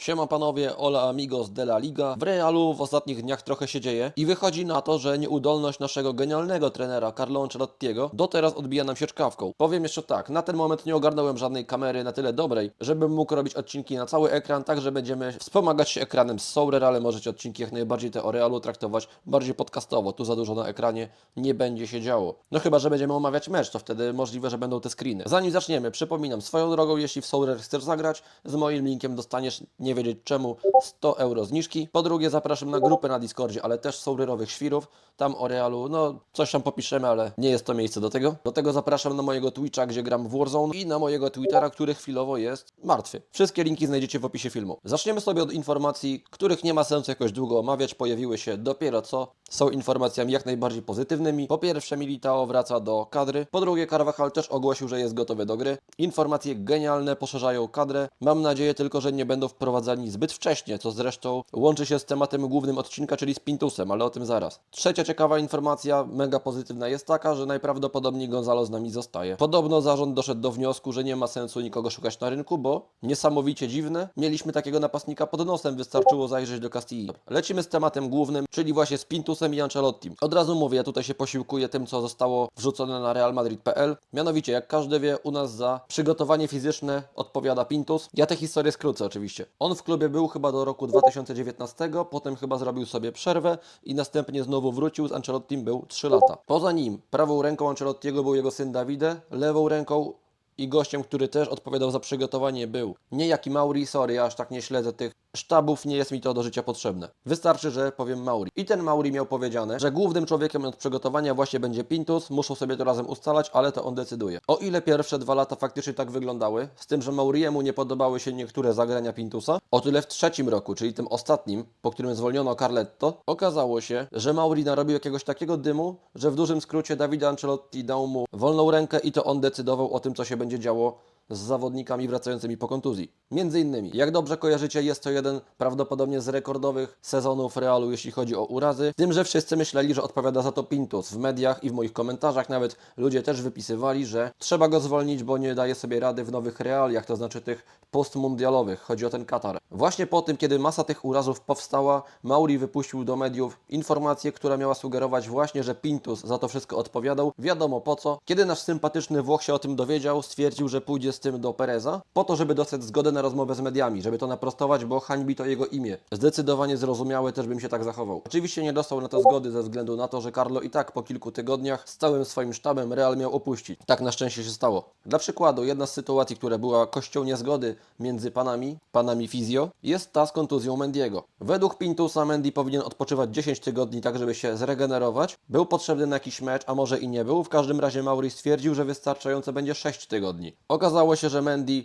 Siema panowie, hola amigos de la Liga. W Realu w ostatnich dniach trochę się dzieje i wychodzi na to, że nieudolność naszego genialnego trenera Carlo Ancelottiego do teraz odbija nam się czkawką. Powiem jeszcze tak, na ten moment nie ogarnąłem żadnej kamery na tyle dobrej, żebym mógł robić odcinki na cały ekran, tak że będziemy wspomagać się ekranem z Sourer, ale możecie odcinki jak najbardziej te o Realu traktować bardziej podcastowo. Tu za dużo na ekranie nie będzie się działo. No chyba, że będziemy omawiać mecz, to wtedy możliwe, że będą te screeny. Zanim zaczniemy, przypominam, swoją drogą, jeśli w Sourer chcesz zagrać, z moim linkiem dostaniesz, nie wiedzieć czemu, 100 euro zniżki. Po drugie, zapraszam na grupę na Discordzie, ale też Sourerowych świrów. Tam o Realu, no coś tam popiszemy, ale nie jest to miejsce do tego. Do tego zapraszam na mojego Twitcha, gdzie gram w Warzone i na mojego Twittera, który chwilowo jest martwy. Wszystkie linki znajdziecie w opisie filmu. Zaczniemy sobie od informacji, których nie ma sensu jakoś długo omawiać, pojawiły się dopiero co. Są informacjami jak najbardziej pozytywnymi. Po pierwsze, Militao wraca do kadry. Po drugie, Carvajal też ogłosił, że jest gotowy do gry. Informacje genialne poszerzają kadrę. Mam nadzieję tylko, że nie będą wprowadzani zbyt wcześnie, co zresztą łączy się z tematem głównym odcinka, czyli z Pintusem, ale o tym zaraz. Trzecia ciekawa informacja, mega pozytywna, jest taka, że najprawdopodobniej Gonzalo z nami zostaje. Podobno zarząd doszedł do wniosku, że nie ma sensu nikogo szukać na rynku, bo niesamowicie dziwne. Mieliśmy takiego napastnika pod nosem, wystarczyło zajrzeć do Castilli. Lecimy z tematem głównym, czyli właśnie z Pintusem i Ancelottim. Od razu mówię, ja tutaj się posiłkuję tym, co zostało wrzucone na realmadrid.pl. Mianowicie, jak każdy wie, u nas za przygotowanie fizyczne odpowiada Pintus. Ja tę historię skrócę oczywiście. On w klubie był chyba do roku 2019, potem chyba zrobił sobie przerwę i następnie znowu wrócił. Z Ancelottim był 3 lata. Poza nim prawą ręką Ancelottiego był jego syn Davide, lewą ręką i gościem, który też odpowiadał za przygotowanie był niejaki Mauri, sorry, ja aż tak nie śledzę tych sztabów, nie jest mi to do życia potrzebne. Wystarczy, że powiem Mauri. I ten Mauri miał powiedziane, że głównym człowiekiem od przygotowania właśnie będzie Pintus, muszą sobie to razem ustalać, ale to on decyduje. O ile pierwsze dwa lata faktycznie tak wyglądały, z tym, że Mauriemu nie podobały się niektóre zagrania Pintusa, o tyle w trzecim roku, czyli tym ostatnim, po którym zwolniono Carletto, okazało się, że Mauri narobił jakiegoś takiego dymu, że w dużym skrócie Davide Ancelotti dał mu wolną rękę i to on decydował o tym, co się będzie działo z zawodnikami wracającymi po kontuzji. Między innymi, jak dobrze kojarzycie, jest to jeden prawdopodobnie z rekordowych sezonów Realu, jeśli chodzi o urazy. Tym, że wszyscy myśleli, że odpowiada za to Pintus. W mediach i w moich komentarzach nawet ludzie też wypisywali, że trzeba go zwolnić, bo nie daje sobie rady w nowych realiach, to znaczy tych postmundialowych. Chodzi o ten Katar. Właśnie po tym, kiedy masa tych urazów powstała, Mauri wypuścił do mediów informację, która miała sugerować właśnie, że Pintus za to wszystko odpowiadał. Wiadomo po co. Kiedy nasz sympatyczny Włoch się o tym dowiedział, stwierdził, że pójdzie z tym do Pereza, po to, żeby dostać zgodę na rozmowę z mediami, żeby to naprostować, bo hańbi to jego imię. Zdecydowanie zrozumiałe też bym się tak zachował. Oczywiście nie dostał na to zgody ze względu na to, że Carlo i tak po kilku tygodniach z całym swoim sztabem Real miał opuścić. Tak na szczęście się stało. Dla przykładu, jedna z sytuacji, która była kością niezgody między panami, panami fizjo, jest ta z kontuzją Mendiego. Według Pintusa Mendy powinien odpoczywać 10 tygodni tak, żeby się zregenerować. Był potrzebny na jakiś mecz, a może i nie był. W każdym razie Mauri stwierdził, że wystarczające będzie 6 tygodni. Okazało się, że Mendy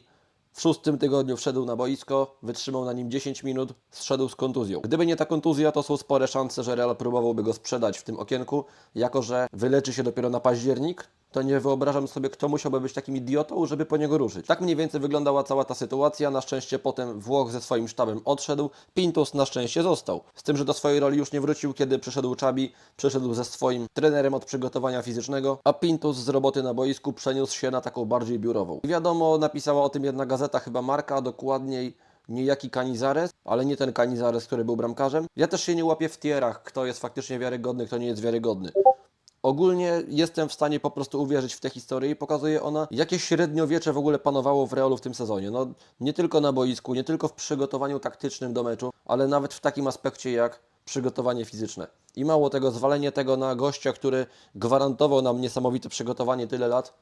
w szóstym tygodniu wszedł na boisko, wytrzymał na nim 10 minut, zszedł z kontuzją. Gdyby nie ta kontuzja, to są spore szanse, że Real próbowałby go sprzedać w tym okienku, jako że wyleczy się dopiero na październik, to nie wyobrażam sobie, kto musiałby być takim idiotą, żeby po niego ruszyć. Tak mniej więcej wyglądała cała ta sytuacja. Na szczęście potem Włoch ze swoim sztabem odszedł, Pintus na szczęście został. Z tym, że do swojej roli już nie wrócił, kiedy przyszedł Czabi, przyszedł ze swoim trenerem od przygotowania fizycznego, a Pintus z roboty na boisku przeniósł się na taką bardziej biurową. I wiadomo, napisała o tym jedna gazeta, chyba Marka, dokładniej niejaki Canizares, ale nie ten Canizares, który był bramkarzem. Ja też się nie łapię w tierach, kto jest faktycznie wiarygodny, kto nie jest wiarygodny. Ogólnie jestem w stanie po prostu uwierzyć w tę historię i pokazuje ona, jakie średniowiecze w ogóle panowało w Realu w tym sezonie. No, nie tylko na boisku, nie tylko w przygotowaniu taktycznym do meczu, ale nawet w takim aspekcie jak przygotowanie fizyczne. I mało tego, zwalenie tego na gościa, który gwarantował nam niesamowite przygotowanie tyle lat,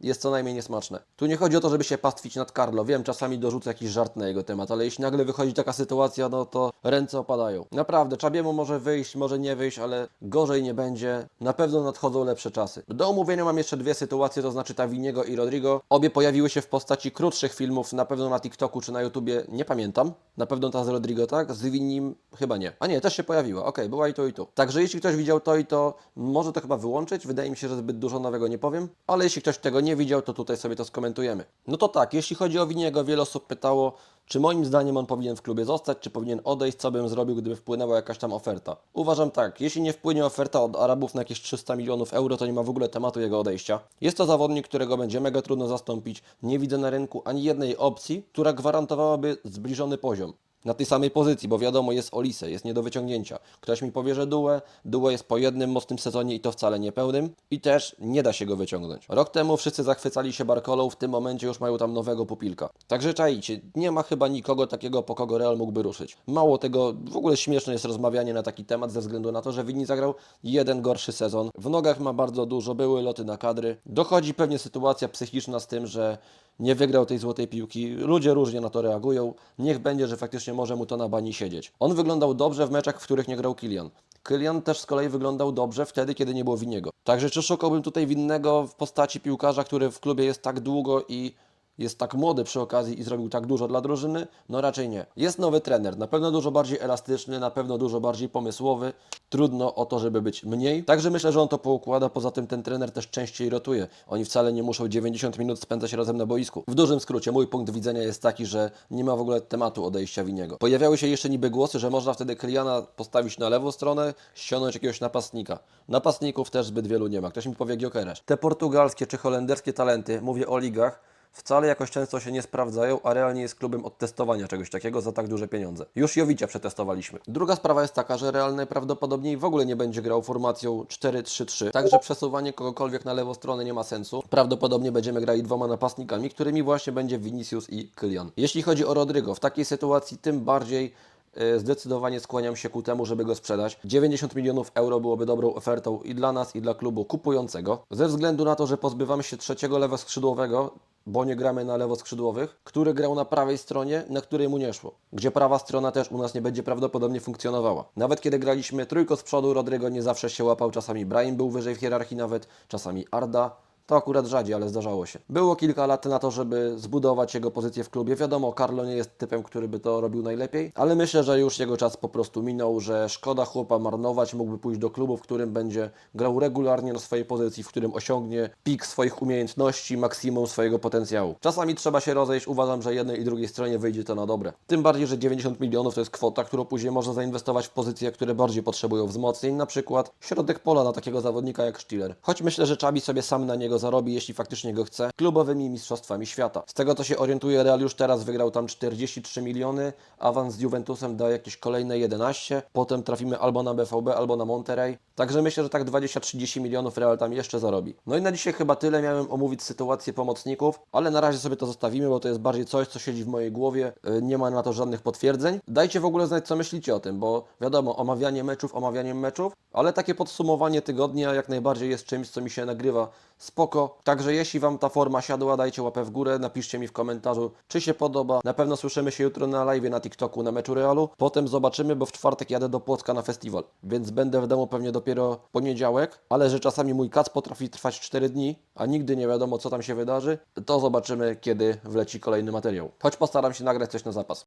jest co najmniej niesmaczne. Tu nie chodzi o to, żeby się pastwić nad Carlo. Wiem, czasami dorzucę jakiś żart na jego temat, ale jeśli nagle wychodzi taka sytuacja, no to ręce opadają. Naprawdę, Czabiemu może wyjść, może nie wyjść, ale gorzej nie będzie. Na pewno nadchodzą lepsze czasy. Do omówienia mam jeszcze dwie sytuacje, to znaczy Tawiniego i Rodrigo. Obie pojawiły się w postaci krótszych filmów, na pewno na TikToku czy na YouTubie, nie pamiętam. Na pewno ta z Rodrigo, tak? Z Winim chyba nie. A nie, też się pojawiła. Okej, była i to i tu. Także jeśli ktoś widział to i to, może to chyba wyłączyć. Wydaje mi się, że zbyt dużo nowego nie powiem. Ale jeśli ktoś tego nie widział, to tutaj sobie to skomentujemy. No to tak, jeśli chodzi o Winiego, wiele osób pytało, czy moim zdaniem on powinien w klubie zostać, czy powinien odejść, co bym zrobił, gdyby wpłynęła jakaś tam oferta. Uważam tak, jeśli nie wpłynie oferta od Arabów na jakieś 300 milionów euro, to nie ma w ogóle tematu jego odejścia. Jest to zawodnik, którego będzie mega trudno zastąpić. Nie widzę na rynku ani jednej opcji, która gwarantowałaby zbliżony poziom. Na tej samej pozycji, bo wiadomo, jest Olise, jest nie do wyciągnięcia. Ktoś mi powie, że Due, Due jest po jednym mocnym sezonie i to wcale nie pełnym i też nie da się go wyciągnąć. Rok temu wszyscy zachwycali się Barkolą, w tym momencie już mają tam nowego pupilka. Także czajcie, nie ma chyba nikogo takiego, po kogo Real mógłby ruszyć. Mało tego, w ogóle śmieszne jest rozmawianie na taki temat ze względu na to, że Vini zagrał jeden gorszy sezon. W nogach ma bardzo dużo, były loty na kadry. Dochodzi pewnie sytuacja psychiczna z tym, że nie wygrał tej złotej piłki. Ludzie różnie na to reagują. Niech będzie, że faktycznie może mu to na bani siedzieć. On wyglądał dobrze w meczach, w których nie grał Kylian. Kylian też z kolei wyglądał dobrze wtedy, kiedy nie było Winiego. Także czy szukałbym tutaj winnego w postaci piłkarza, który w klubie jest tak długo i jest tak młody przy okazji i zrobił tak dużo dla drużyny? No raczej nie. Jest nowy trener, na pewno dużo bardziej elastyczny, na pewno dużo bardziej pomysłowy. Trudno o to, żeby być mniej. Także myślę, że on to poukłada. Poza tym ten trener też częściej rotuje. Oni wcale nie muszą 90 minut spędzać razem na boisku. W dużym skrócie, mój punkt widzenia jest taki, że nie ma w ogóle tematu odejścia Winiego. Pojawiały się jeszcze niby głosy, że można wtedy Kyliana postawić na lewą stronę, ściągnąć jakiegoś napastnika. Napastników też zbyt wielu nie ma. Ktoś mi powie Giokeres. Te portugalskie czy holenderskie talenty, mówię o ligach, wcale jakoś często się nie sprawdzają, a realnie jest klubem od testowania czegoś takiego za tak duże pieniądze. Już Jowicia przetestowaliśmy. Druga sprawa jest taka, że Real najprawdopodobniej w ogóle nie będzie grał formacją 4-3-3, także przesuwanie kogokolwiek na lewą stronę nie ma sensu. Prawdopodobnie będziemy grali dwoma napastnikami, którymi właśnie będzie Vinicius i Kylian. Jeśli chodzi o Rodrygo, w takiej sytuacji tym bardziej e, Zdecydowanie skłaniam się ku temu, żeby go sprzedać. 90 milionów euro byłoby dobrą ofertą i dla nas, i dla klubu kupującego. Ze względu na to, że pozbywamy się trzeciego lewoskrzydłowego, bo nie gramy na lewoskrzydłowych, który grał na prawej stronie, na której mu nie szło. Gdzie prawa strona też u nas nie będzie prawdopodobnie funkcjonowała. Nawet kiedy graliśmy trójko z przodu, Rodrygo nie zawsze się łapał, czasami Brian był wyżej w hierarchii nawet, czasami Arda. To akurat rzadziej, ale zdarzało się. Było kilka lat na to, żeby zbudować jego pozycję w klubie. Wiadomo, Carlo nie jest typem, który by to robił najlepiej, ale myślę, że już jego czas po prostu minął, że szkoda chłopa marnować, mógłby pójść do klubu, w którym będzie grał regularnie na swojej pozycji, w którym osiągnie pik swoich umiejętności, maksimum swojego potencjału. Czasami trzeba się rozejść, uważam, że jednej i drugiej stronie wyjdzie to na dobre. Tym bardziej, że 90 milionów to jest kwota, którą później można zainwestować w pozycje, które bardziej potrzebują wzmocnień, na przykład środek pola na takiego zawodnika jak Stiller. Choć myślę, że Czabi sobie sam na niego zarobi, jeśli faktycznie go chce, klubowymi mistrzostwami świata. Z tego co się orientuję, Real już teraz wygrał tam 43 miliony, awans z Juventusem da jakieś kolejne 11, potem trafimy albo na BVB, albo na Monterrey. Także myślę, że tak 20-30 milionów Real tam jeszcze zarobi. No i na dzisiaj chyba tyle. Miałem omówić sytuację pomocników, ale na razie sobie to zostawimy, bo to jest bardziej coś, co siedzi w mojej głowie. Yy, Nie ma na to żadnych potwierdzeń. Dajcie w ogóle znać, co myślicie o tym, bo wiadomo, omawianie meczów, omawianiem meczów, ale takie podsumowanie tygodnia jak najbardziej jest czymś, co mi się nagrywa spoko. Także jeśli Wam ta forma siadła, dajcie łapę w górę, napiszcie mi w komentarzu, czy się podoba. Na pewno słyszymy się jutro na live na TikToku na meczu Realu. Potem zobaczymy, bo w czwartek jadę do Płocka na festiwal, więc będę w domu pewnie dopiero poniedziałek, ale że czasami mój kac potrafi trwać 4 dni, a nigdy nie wiadomo, co tam się wydarzy, to zobaczymy, kiedy wleci kolejny materiał. Choć postaram się nagrać coś na zapas.